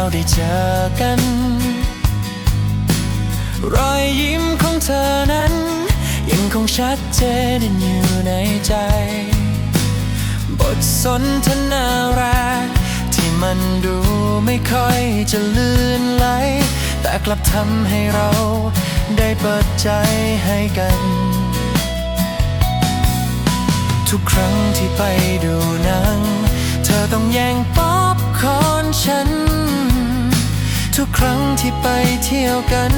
รกที่เราได้เจอกัน รอยยิ้มของเธอนั้น ยังคงชัดเจนอยู่ในใจ บทสนทนาแรกที่มันดูไม่ค่อยจะลื่นไหล แต่กลับทำให้เราได้เปิดใจให้กัน ทุกครั้งที่ไปดูหนัง เธอต้องแย่งป๊อปคอร์นฉัน ทุกครั้งที่ไปเที่ยวกัน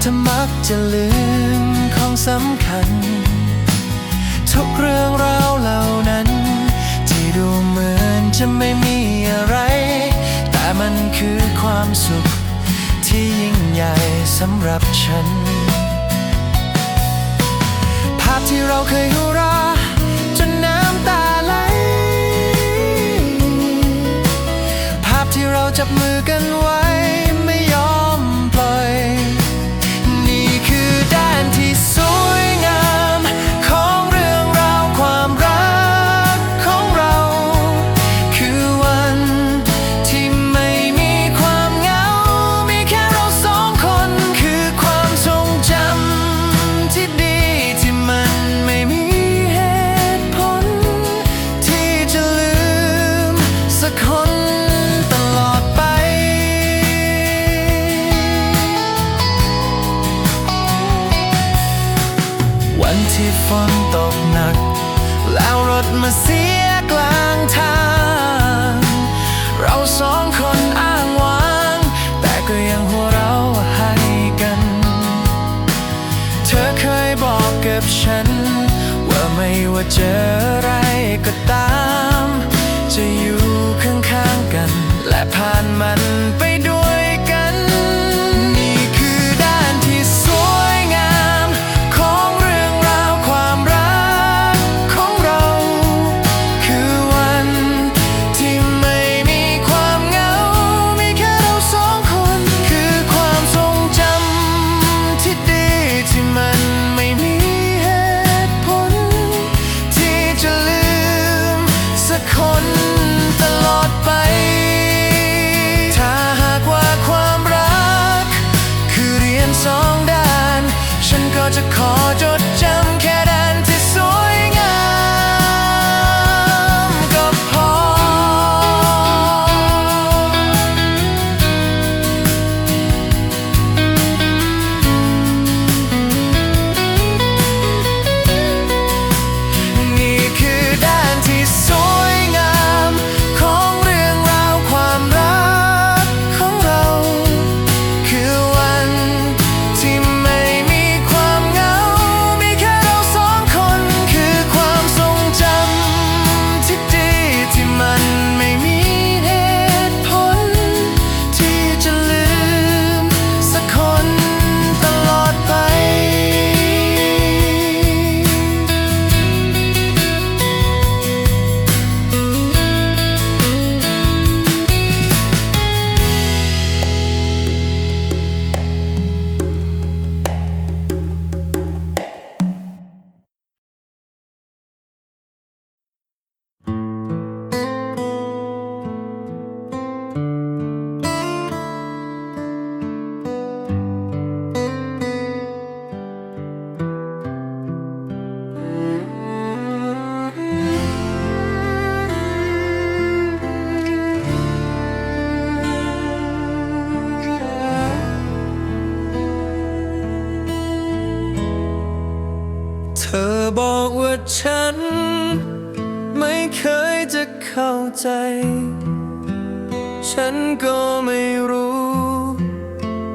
เธอมักจะลืมของสำคัญ ทุกเรื่องราวเหล่านั้น ที่ดูเหมือนจะไม่มีอะไร แต่มันคือความสุข ที่ยิ่งใหญ่สำหรับฉัน ภาพที่เราเคยหัวราจนน้ำตาไหล ภาพที่เราจับมือกัน เจออะไรก็ตาม จะอยู่ข้างๆกัน และผ่านมันไป ฉั ใจ ฉันก็ไม่รู้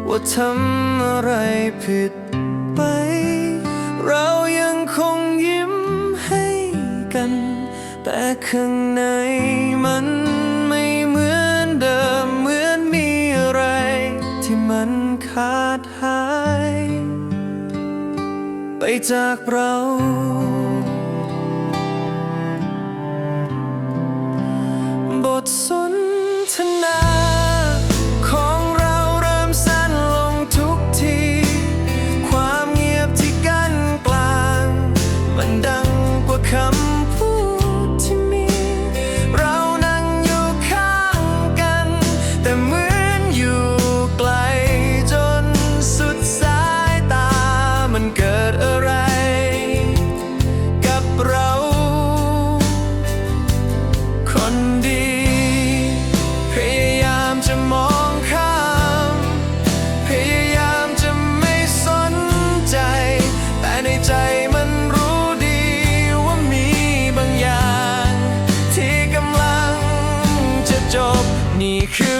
ว่าทำอะไรผิดไป เรายังคงยิ้มให้กัน แต่ข้างในมันไม่เหมือนเดิม เหมือนมีอะไร ที่มันขาดหาย ไปจากเรา บ job に行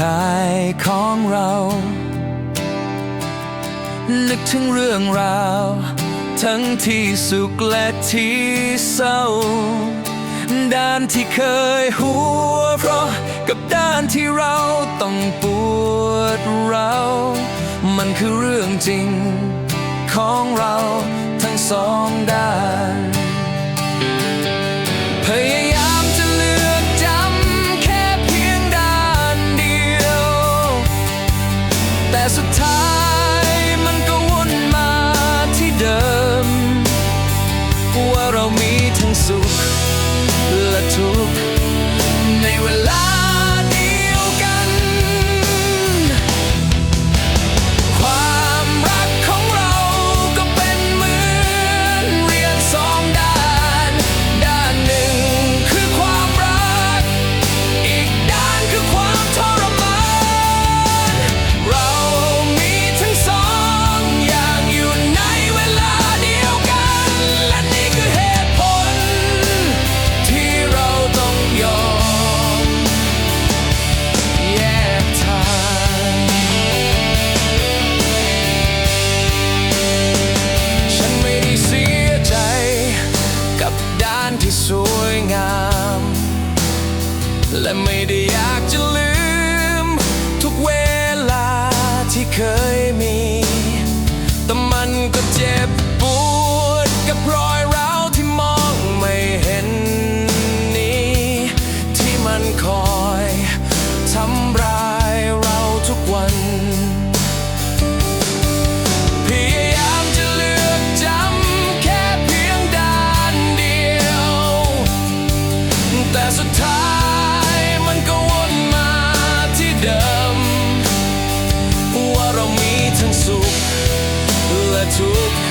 ทยของเรา นึกถึงเรื่องราว ทั้งที่สุขและที่เศร้า ด้านที่เคยหัวเพราะกับด้านที่เราต้องปวดเรา มันคือเรื่องจริงของเราทั้งสองด้าน took